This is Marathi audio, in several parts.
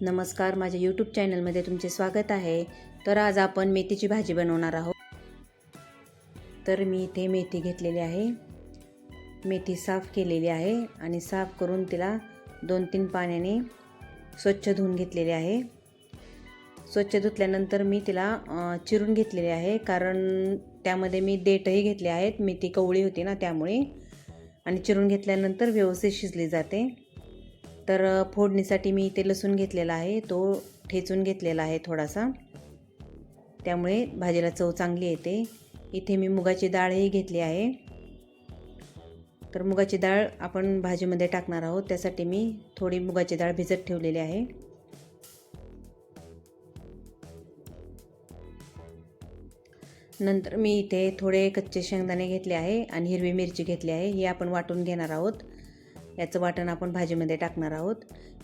नमस्कार माझ्या यूट्यूब चॅनलमध्ये तुमचे स्वागत आहे. तर आज आपण मेथीची भाजी बनवणार आहोत. तर मी इथे मेथी घेतलेली आहे. मेथी साफ केलेली आहे आणि साफ करून तिला दोन तीन पाण्याने स्वच्छ धुवून घेतलेली आहे. स्वच्छ धुतल्यानंतर मी तिला चिरून घेतलेली आहे. कारण त्यामध्ये मी देठही घेतले आहेत. मेथी कवळी होती ना त्यामुळे. आणि चिरून घेतल्यानंतर व्यवस्थित शिजली जाते. तर फोडणीसाठी मी इथे लसूण घेतलेला आहे. तो ठेचून घेतलेला आहे थोडासा. त्यामुळे भाजीला चव चांगली येते. इथे मी मुगाची डाळही घेतली आहे. तर मुगाची डाळ आपण भाजीमध्ये टाकणार आहोत. त्यासाठी मी थोडी मुगाची डाळ भिजत ठेवलेली आहे. नंतर मी इथे थोडे कच्चे शेंगदाणे घेतले आहे आणि हिरवी मिरची घेतली आहे. ही आपण वाटून घेणार आहोत. याचं वाटण आपण भाजीमध्ये टाकणार आहोत.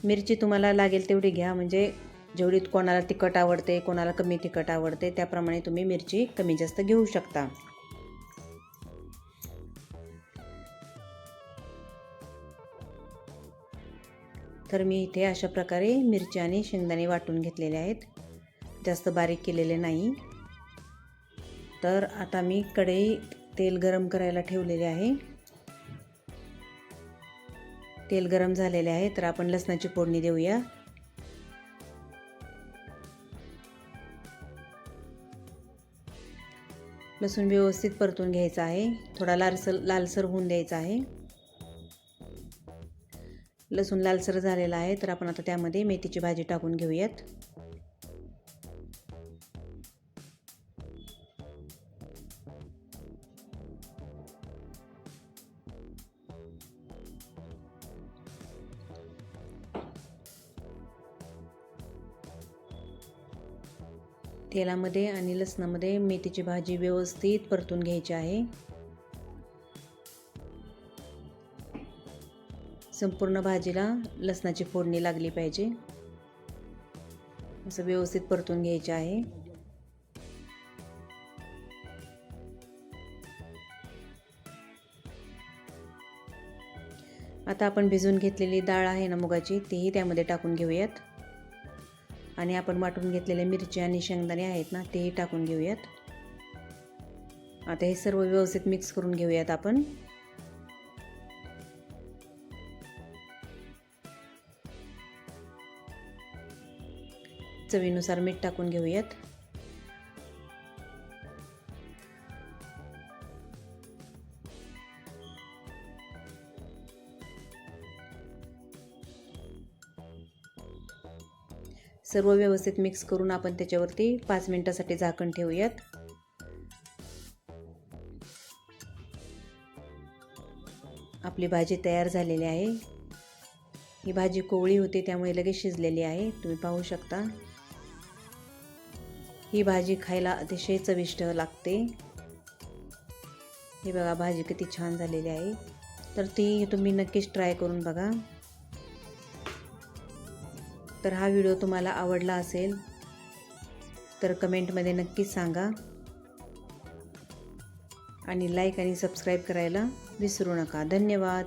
मिरची तुम्हाला लागेल तेवढी घ्या. म्हणजे जेवढी कोणाला तिखट आवडते कोणाला कमी तिखट आवडते त्याप्रमाणे तुम्ही मिरची कमी जास्त घेऊ शकता. तर मी इथे अशा प्रकारे मिरची आणि शेंगदाणे वाटून घेतलेले आहेत. जास्त बारीक केलेले नाही. तर आता मी कढई तेल गरम करायला ठेवलेले आहे. तेल गरम झालेले आहे तर आपण लसणाची फोडणी देऊया. लसूण व्यवस्थित परतून घ्यायचा आहे. थोडा लालसर लालसर होऊन द्यायचा आहे. लसूण लालसर झालेला आहे तर आपण आता त्यामध्ये मेथीची भाजी टाकून घेऊयात. तेलामध्ये आणि लसणामध्ये मेथीची भाजी व्यवस्थित परतून घ्यायची आहे. संपूर्ण भाजीला लसणाची फोडणी लागली पाहिजे. असं व्यवस्थित परतून घ्यायचे आहे. आता आपण भिजून घेतलेली डाळ आहे ना मुगाची तीही त्यामध्ये टाकून घेऊयात. आणि आपण वाटून घेतलेले मिरची आणि शेंगदाणे आहेत ना तेही टाकून घेऊयात. आता हे सर्व व्यवस्थित मिक्स करून घेऊयात आपण. चवीनुसार मीठ टाकून घेऊयात. सर्व व्यवस्थित मिक्स करून आपण त्याच्यावरती पाच मिनटासाठी झाकण ठेवूयात. आपली भाजी तयार झालेली आहे. ही भाजी कोवळी होती त्यामुळे लगेच शिजलेली आहे. तुम्ही पाहू शकता. ही भाजी खायला अतिशय चविष्ट लागते. ही बघा भाजी किती छान झालेली आहे. तर ती तुम्ही नक्कीच ट्राय करून बघा. तर हा व्हिडिओ तुम्हाला आवडला असेल तर कमेंटमध्ये नक्कीच सांगा. आणि लाईक आणि सबस्क्राईब करायला विसरू नका. धन्यवाद.